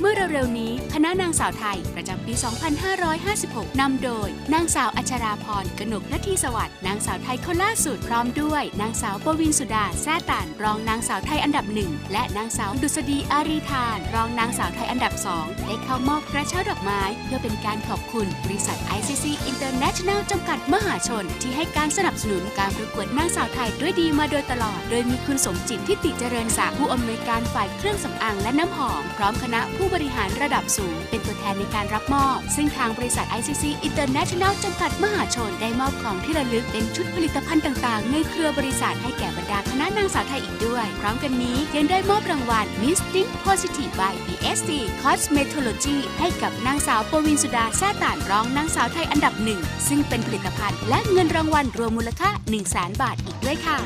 เมื่อเร็วๆนี้คณะนางสาวไทยประจำปี 2556 นำโดย นางสาวอัชราพรกนกนาทีสวัสดิ์นางสาวไทยคนล่าสุดพร้อมด้วย นางสาวปวินสุดาแซ่ตานรองนางสาวไทยอันดับหนึ่งและนางสาวดุษฎีอารีทาน รองนางสาวไทยอันดับสองได้เข้ามอบกระเช้าดอกไม้ เพื่อเป็นการขอบคุณบริษัท ICC International จำกัดมหาชน ที่ให้การสนับสนุนการประกวดนางสาวไทยด้วยดีมาโดยตลอด โดยมีคุณสมจิตทิติเจริญศักดิ์ผู้อำนวยการฝ่ายเครื่องสำอางและน้ำหอม พร้อมคณะผู้บริหารระดับสูง เป็นตัวแทนในการรับมอบ ซึ่งทางบริษัท ICC International จำกัดมหาชน ได้มอบของที่ระลึกเป็นชุดผลิตภัณฑ์ต่างๆ ในเครือบริษัทให้แก่บรรดาคณะนางสาวไทยอีกด้วย พร้อมกันนี้ยังได้มอบรางวัล Miss Think Positive by BSC Cosmetology ให้กับนางสาวปวินสุดาแซ่ตานรองนางสาวไทยอันดับหนึ่งซึ่งเป็นผลิตภัณฑ์และเงินรางวัลรวมมูลค่า 1 0 0 0 0แบาทอีกด้วยค่ะ